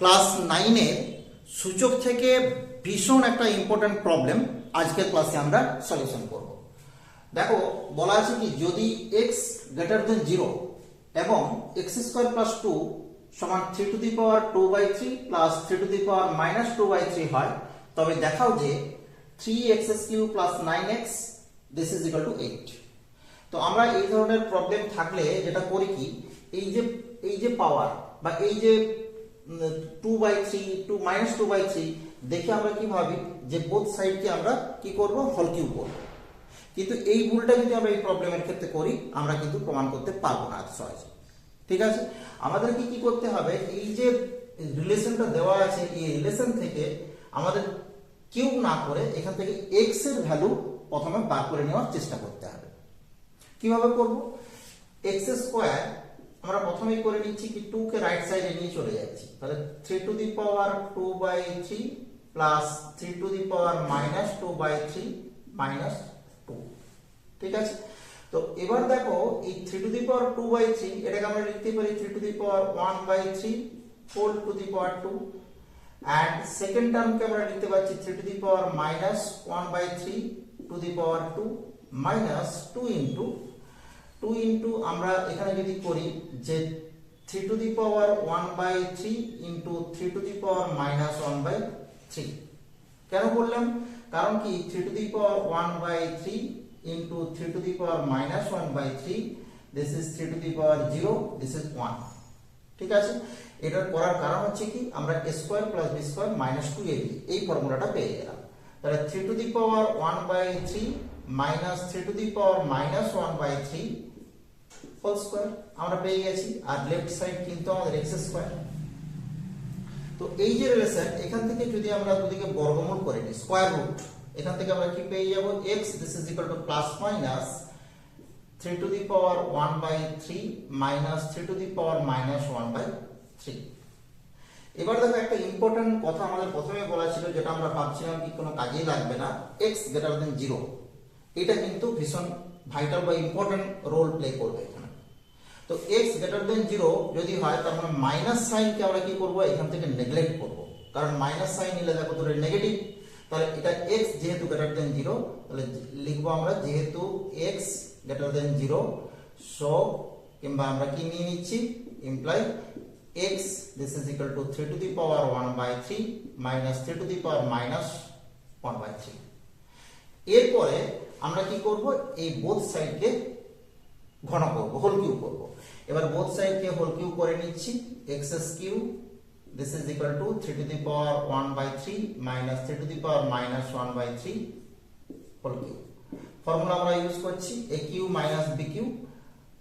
Class নাইনের সূচক থেকে ভীষণ একটা ইম্পর্ট্যান্ট প্রবলেম আজকের ক্লাসে আমরা সলিউশন করব। দেখো, বলা আছে কি, যদি এক্স গ্রেটার দেন জিরো এবং এক্স স্কোয়ার প্লাস টু সমান three to the power two by three plus three to the power minus two by three হয়, তবে দেখাও যে three x s cube plus nine x this is equal to eight তো আমরা এই ধরনের problem থাকলে যেটা করি কি, এই যে এই যে পাওয়ার বা এই যে two by three to minus two by three দেখে আমরা কি ভাবি? যে বোথ সাইডকে আমরা কি করব? হল কিউ করব। কিন্তু এই ভুলটা যদি আমরা এই প্রবলেমের ক্ষেত্রে করি, আমরা কিন্তু প্রমাণ করতে পারব না সহজে। ঠিক আছে? আমাদেরকে কি করতে হবে? এই যে রিলেশনটা দেওয়া আছে, এই রিলেশন থেকে আমাদের কিউ না করে এখান থেকে এক্সের ভ্যালু প্রথমে বার করে নেওয়ার চেষ্টা করতে হবে। কীভাবে করব? এক্স স্কোয়ার আমরা প্রথমেই করে নিচ্ছি কি টু কে রাইট সাইডে নিয়ে চলে যাচ্ছি। তাহলে three to the power two by three plus three to the power minus two by three minus two ঠিক আছে? তো এবার দেখো, এই three to the power two by three এটাকে আমরা লিখতে পারি three to the power one by three whole to the power two and second টার্মকে আমরা লিখতে পারছি three to the power minus one by three to the power two minus two into two into আমরা এখানে যদি করি, যে three to the power one by three into three to the power minus one by three কেন বললাম কারণ কি three to the power one by three into three to the power minus one by three this is three to the power zero this is one ঠিক আছে? এটা করার কারণ হচ্ছে কি, আমরা a square plus b square minus two a b এই ফর্মুলাটা পেয়ে গেলাম। তাহলে three to the power one by three minus three to the power minus one by three whole square আমরা পেয়ে গেছি, আর লেফট সাইড কিন্তু আমাদের এক্স স্কোয়ার তো এই যে রিলেশন এখান থেকে যদি আমরা দুদিকে বর্গমূল করে নিই স্কোয়ার রুট এখান থেকে আমরা কি পেয়ে যাব? X this is equal to plus minus three to the power one by three minus three to the power minus one by three এবার দেখো একটা ইম্পর্টেন্ট কথা আমাদের প্রথমে বলা ছিল, যেটা আমরা ভাবছিলাম কি কোনো কাজেই লাগবে না এক্স গ্রেটার দেন জিরো এটা কিন্তু ভীষণ ভাইটাল বা ইম্পর্টেন্ট রোল প্লে করবে এখানে। তো এক্স গ্রেটার দেন জিরো যদি হয়, তার মানে মাইনাস সাইনকে আমরা কি করব? এখান থেকে নেগলেক্ট করব। কারণ মাইনাস সাইন নিলে দেখো তোর নেগেটিভ তাহলে এটা এক্স যেহেতু গ্রেটার দেন জিরো তাহলে লিখব আমরা যেহেতু x greater than zero so কিংবা আমরা কি নিয়ে নিচ্ছি? Imply x this is equal to 3 to the power 1 by 3 minus 3 to the power minus 1 by 3 এরপরে আমরা কি করব? এই বোথ সাইডকে ঘন করব হোল কিউ করব। এবার বোথ সাইডকে হোল কিউ করে নিচ্ছি। x cube this is equal to 3 to the power 1 by 3 minus 3 to the power minus 1 by 3 whole cube formula আমরা ইউজ করছি, a cube minus b cube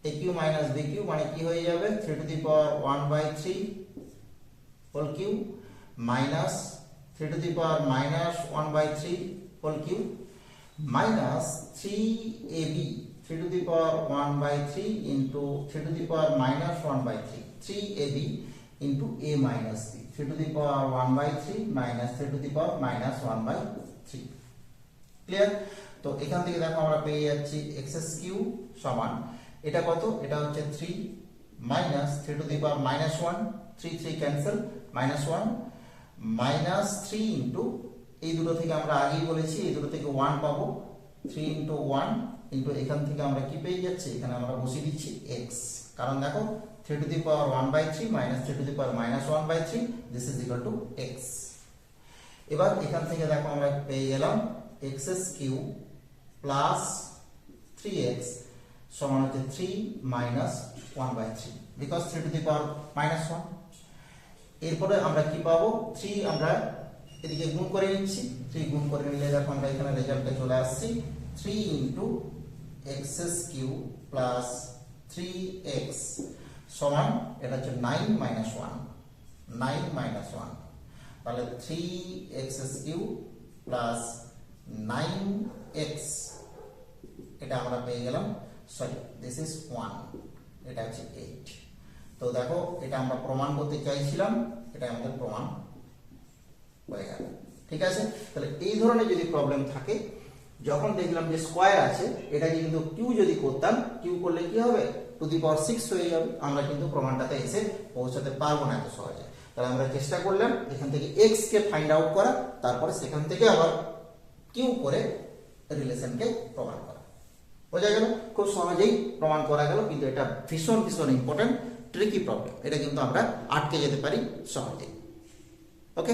a cube minus b cube মানে কি হয়ে যাবে? 3 to the power 1 by 3 whole cube minus 3 to the power minus 1 by 3 whole cube minus 3ab 3 to the power 1 by 3 into 3 to the power minus 1 by 3 3ab into a minus b. 3 to the power 1 by 3 minus 3 to the power minus 1 by 3 clear তো এখান থেকে দেখো আমরা পেয়ে যাচ্ছি XS Q সমান। এটা কত? এটা হচ্ছে three minus three to the power minus one three three cancel minus one minus three into এই দুটো থেকে আমরা আগেই বলেছি, এই দুটো থেকে ওয়ান পাবো। থ্রি ইন্টু ওয়ান ইন্টু এখান থেকে আমরা কি পেয়ে যাচ্ছি? এখানে আমরা বসিয়ে দিচ্ছি এক্স কারণ দেখো three to the power one by three minus three to the power minus one by three this is equal to x এবার এখান থেকে দেখো আমরা পেয়ে গেলাম x s cube plus three x সমান হচ্ছে three minus one by three because three to the power minus one এরপরে আমরা কি পাবো? থ্রি আমরা এদিকে গুণ করে নিচ্ছি। থ্রি গুণ করে নিলে দেখো আমরা এখানে রেজাল্টে চলে আসছি। Three into x s cube plus three x সমান, এটা হচ্ছে nine minus one nine minus one তাহলে three x s cube plus nine x এটা আমরা পেয়ে গেলাম। সরি দিস ইজ ওয়ান এটা হচ্ছে এইট তো দেখো, এটা আমরা প্রমাণ করতে চাইছিলাম। এটা আমাদের প্রমাণ। হয়ে গেল ঠিক আছে? তাহলে এই ধরনের যদি প্রবলেম থাকে, যখন দেখলাম যে স্কোয়ার আছে এটাকে কিন্তু কিউ যদি করতাম কিউ করলে কি হবে? টু দি পাওয়ার সিক্স হয়ে যাবে। আমরা কিন্তু প্রমাণটাতে এসে পৌঁছাতে পারব না এত সহজে। তাহলে আমরা চেষ্টা করলাম এখান থেকে এক্স কে ফাইন্ড আউট করা, তারপরে সেখান থেকে আবার কিউ করে রিলেশনকে প্রমাণ করা। বোঝা গেল? খুব সহজেই প্রমাণ করা গেল, কিন্তু এটা ভীষণ ভীষণ ইম্পর্টেন্ট ট্রিকি প্রবলেম এটা কিন্তু আমরা আটকে যেতে পারি সহজেই। ওকে